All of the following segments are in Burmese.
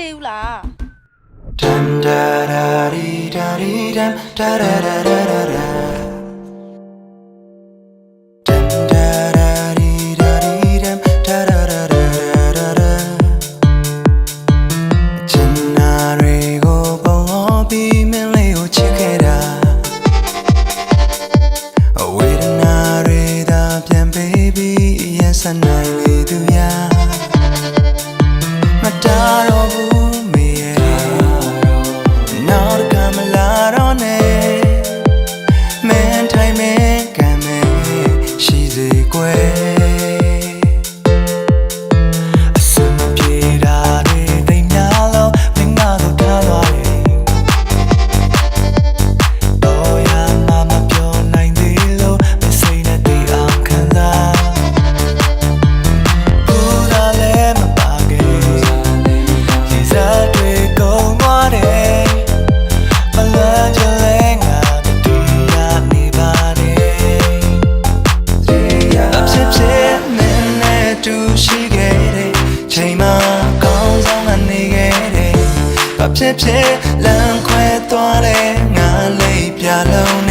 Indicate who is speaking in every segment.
Speaker 1: သေးဘူးလား
Speaker 2: ဒမ်ဒါရာရီဒါရီဒမ်ဒါရာရာရာရာဒမ်ဒါရာရီဒါရီဒမ်ဒါရာရာရာရာရာချင်နာရီကိုပုံဟောပြီးမင်းလေးကိုချစ်ခဲ့တာအဝေးနာရီသာပြန်ပေးပြီးအရင်စနေ တူရှိခဲ့တဲ့ချိန်မှာကောင်းဆောင်ကနေခဲ့တဲ့ဘာဖြစ်ဖြစ်လမ်းခွဲသွားတဲ့ငါလေးပြလုံး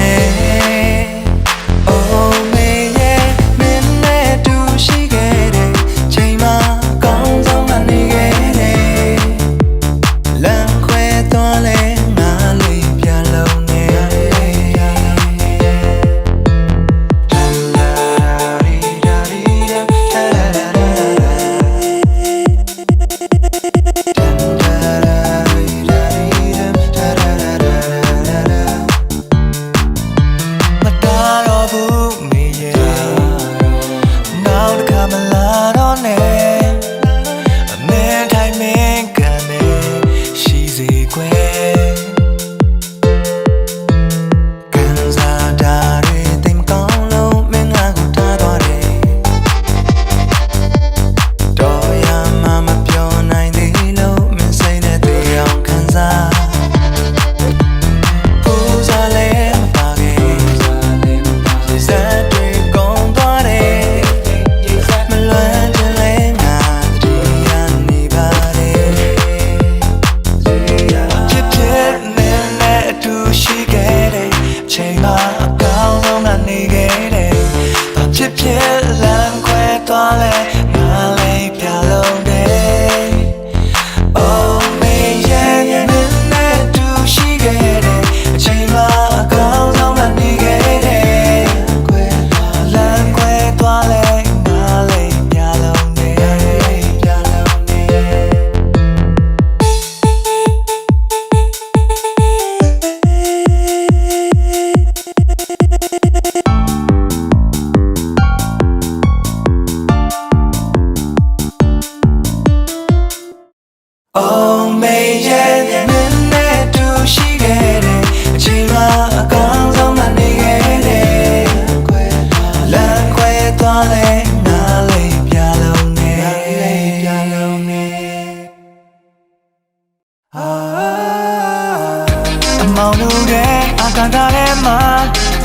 Speaker 2: လမ်းခွဲသွားလဲငါလေးပြလုံး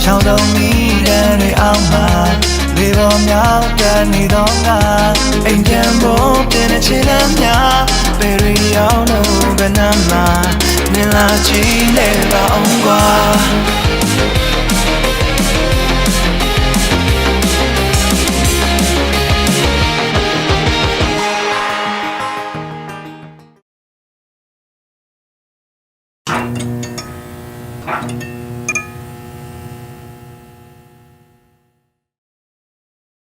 Speaker 2: ချောင်းလုံးမီးတဲ့နေအောင်မှာလေပေါ်မြောက်တဲ့နေတော့ငါအိမ်ပြန်ဖို့ပြင်နေချင်တဲ့များဘယ်ရီရောက်လို့ဘယ်နှမှာနင်လာချင်နေပါအောင်ကွာ Thank you.